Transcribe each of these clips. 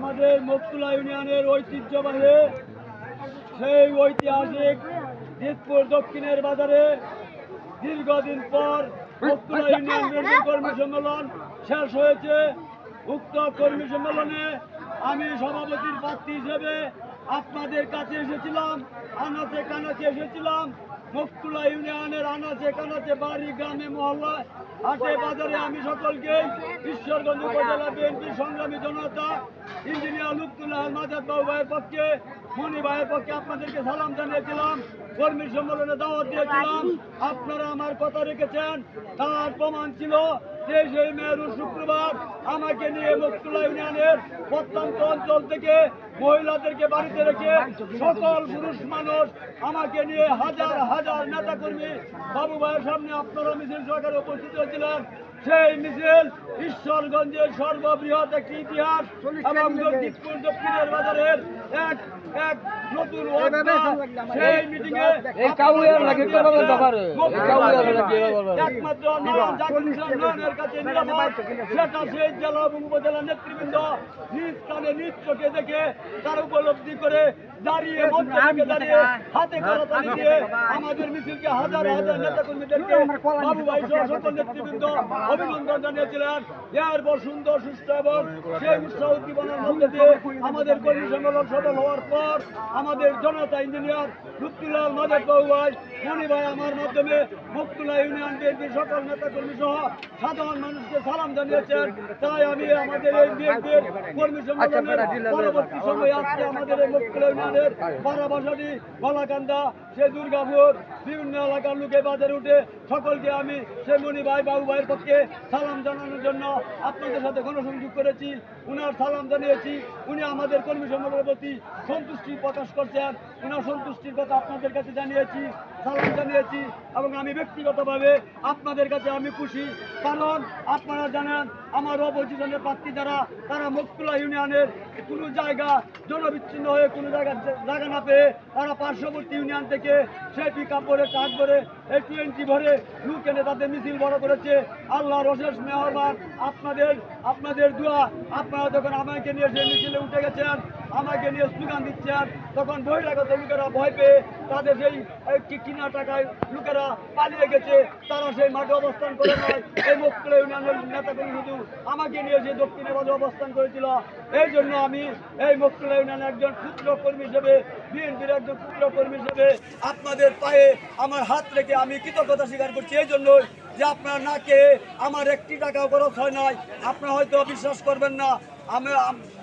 আমাদের মকতুলা ইউনিয়নের ঐতিহ্যবাহী সেই ঐতিহাসিক দিতপুর দক্ষিণের বাজারে দীর্ঘদিন পর মকতুলা ইউনিয়ন কর্মী সম্মেলন শেষ হয়েছে। উক্ত কর্মী সম্মেলনে আমি সভাপতির প্রার্থী হিসেবে আপনাদের কাছে এসেছিলাম, আনাচে কানাচে এসেছিলাম। মকতুলা ইউনিয়নের আনাচে কানাচে বাড়ি, গ্রামে মহল্লায় হাটে, বাজারে আমি সকলকে ঈশ্বরগঞ্জ উপজেলা বিএনপি সংগ্রামী জনতা, ইঞ্জিনিয়ার লুৎফুল্লাহ মাজাদ বাবু ভাইয়ের পক্ষে, মনি ভাইয়ের পক্ষে আপনাদেরকে সালাম জানিয়েছিলাম, কর্মী সম্মেলনে দাওয়াত দিয়েছিলাম। আপনারা আমার কথা রেখেছেন, তার প্রমাণ ছিল যে সেই মেরু শুক্রবার আমাকে নিয়ে মকতুল্লাহ ইউনিয়নের প্রত্যন্ত অঞ্চল থেকে মহিলাদেরকে বাড়িতে রেখে সকল পুরুষ মানুষ আমাকে নিয়ে হাজার হাজার নেতা কর্মী বাবু ভাইয়ের সামনে আপনারা মিছিল সহকারে উপস্থিত হয়েছিলেন। সেই মিছিল ঈশ্বরগঞ্জের সর্ববৃহৎ একটি ইতিহাস এবং দক্ষিণপুর দক্ষিণের বাজারের এক এক নতুন সেই মিটিং এ? একমাত্র নয়নের কাছে নিরাপদ। সেটা সেই জেলা এবং উপজেলা নেতৃবৃন্দ নিজ কানে নিজ চোখে দেখে তার উপলব্ধি করে দাঁড়িয়ে মঞ্চে দাঁড়িয়ে হাতে কলাতালি দিয়ে আমাদের মিছিলকে হাজার হাজার নেতা কর্মীদেরকে বাবু ভাই সহ সকল নেতৃবৃন্দ অভিনন্দন জানিয়েছিলেন। এরপর সুন্দর সুস্থ এবং সেই উৎসাহ উদ্দীপনার মধ্যে দিয়ে আমাদের কর্মী সম্মেলন সফল হওয়ার পর আমাদের জনতা ইঞ্জিনিয়ার লুৎফুল্লাহ মাদক বাবু ভাই মনি ভাই আমার মাধ্যমে মুক্তুলা ইউনিয়ন বিএনপির সকল নেতা কর্মী সহ সাধারণ মানুষকে সালাম জানিয়েছেন। তাই আমি আমাদের এই বিএনপির কর্মী সম্মেলনের পরবর্তী সময়ে আজকে আমাদের এই মুক্তুলা ইউনিয়নের বারাবাসাটি গলাকান্দা সে দুর্গাপুর বিভিন্ন এলাকার লোকে বাজারে উঠে সকলকে আমি সে মনি ভাই, বাবু ভাইয়ের পক্ষে সালাম জানানোর জন্য আপনাদের সাথে গণসংযোগ করেছি। উনার সালাম জানিয়েছি। উনি আমাদের কর্মী সম্মেলনের প্রতি সন্তুষ্টি প্রকাশ করছেন। উনার সন্তুষ্টির কথা আপনাদের কাছে জানিয়েছি, সালাম জানিয়েছি এবং আমি ব্যক্তিগতভাবে আপনাদের কাছে আমি খুশি। কারণ আপনারা জানেন, আমার অপোজিশনের প্রার্থী যারা, তারা মুক্তুলা ইউনিয়নের কোনো জায়গা জনবিচ্ছিন্ন হয়ে কোনো জায়গা জায়গা না পেয়ে তারা পার্শ্ববর্তী ইউনিয়ন থেকে সেই পিক আপ করে ট্রাক করে এই ভরে লুক এনে তাদের মিছিল বড় করেছে। আল্লাহ অশেষ মেহরবান। আপনাদের আপনাদের দোয়া। আপনারা যখন আমাকে নিয়ে সেই মিছিলে উঠে গেছেন আমাকে নিয়ে স্লোগান দিচ্ছেন তখন বহিরাগত লোকেরা ভয় পেয়ে তাদের সেই কিনা টাকায় লোকেরা পালিয়ে গেছে। তারা সেই মাঠে অবস্থান করে নয় এই মুক্তলা ইউনিয়নের নেতাকর্মী শুধু আমাকে নিয়ে সেই দক্ষিণে বাজে অবস্থান করেছিল। এই জন্য আমি এই মুক্তলা ইউনিয়নের একজন ক্ষুদ্র কর্মী হিসেবে, বিএনপির একজন ক্ষুদ্র কর্মী হিসেবে আপনাদের পায়ে আমার হাত রেখে আমি কৃতজ্ঞতা স্বীকার করছি। এই জন্যই যে আপনার নাকে আমার একটি টাকাও খরচ হয় নাই। আপনারা হয়তো বিশ্বাস করবেন না। আমি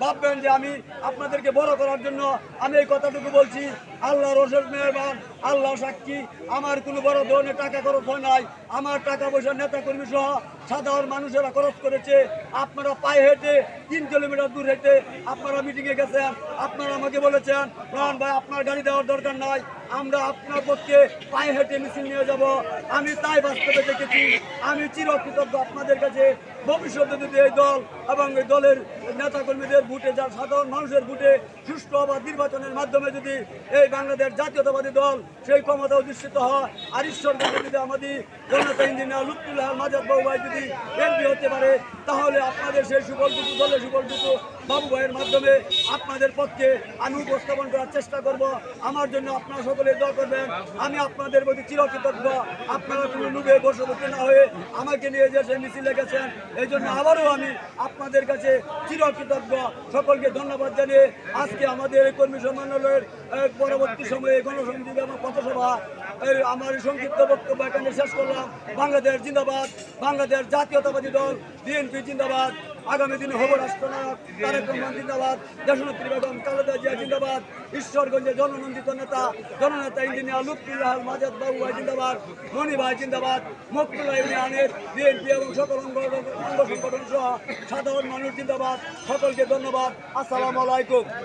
ভাববেন যে আমি আপনাদেরকে বড় করার জন্য আমি এই কথাটুকু বলছি। আল্লাহ রসের মেহরবান, আল্লাহ সাক্ষী। আমার কোনো বড় ধরনের টাকা খরচ হয় নাই। আমার টাকা পয়সা নেতা কর্মী সহ সাধারণ মানুষেরা খরচ করেছে। আপনারা পায়ে হেঁটে তিন কিলোমিটার দূর হেঁটে আপনারা মিটিংয়ে গেছেন। আপনারা আমাকে বলেছেন রহন ভাই, আপনার গাড়ি দেওয়ার দরকার নাই। আমরা আপনার পক্ষে পায়ে হেঁটে মিছিল নিয়ে যাব। আমি তাই বাস্তবে দেখেছি। আমি চিরকৃতজ্ঞ আপনাদের কাছে। ভবিষ্যতে যদি এই দল এবং এই দলের নেতাকর্মীদের বুটে যার সাধারণ মানুষের বুটে সুষ্ঠু অবাধ নির্বাচনের মাধ্যমে যদি এই বাংলাদেশ জাতীয়তাবাদী দল সেই ক্ষমতা অধিষ্ঠিত হয়, আর ঈশ্বরকে যদি আমাদের জনতা ইঞ্জিনিয়ার লুৎফুল্লাহ মাজাদ বাবু ভাই যদি এমপি হতে পারে তাহলে আপনাদের সেই সুফলটুকু দলের সুফলটুকু বাবু ভাইয়ের মাধ্যমে আপনাদের পক্ষে আমি উপস্থাপন করার চেষ্টা করব। আমার জন্য আপনারা সকলে দোয়া করবেন। আমি আপনাদের প্রতি চিরকৃতজ্ঞ। আপনারা কোনো লুবে বশবর্তী না হয়ে আমাকে নিয়ে যে সেই মিছিলে গেছেন, এই জন্য আবারও আমি আপনাদের কাছে চিরকৃতজ্ঞ। সকলকে ধন্যবাদ জানিয়ে আজকে আমাদের কর্মী সম্মেলনের পরবর্তী সময়ে গণসংযোগ এবং পথসভা আমার সংক্ষিপ্ত বক্তব্য এখানে শেষ করলাম। বাংলাদেশ জিন্দাবাদ, বাংলাদেশ জাতীয়তাবাদী দল, বিএনপি জিন্দাবাদ, আগামী দিনে হব রাষ্ট্রনায়ক জিন্দাবাদ, দেশনেত্রী বেগম খালেদা জিয়া জিন্দাবাদ ঈশ্বরগঞ্জের জননন্দিত নেতা, জননেতা ইঞ্জিনিয়ার লুৎফুল্লাহ মাজাদ বাবু ভাই জিন্দাবাদ, মণি ভাই জিন্দাবাদ মকবুল্লাহ ইউনিয়নের বিএনপি এবং সকল অঙ্গ সংগঠন সহ সাধারণ মানুষ জিন্দাবাদ। সকলকে ধন্যবাদ। আসসালামু আলাইকুম।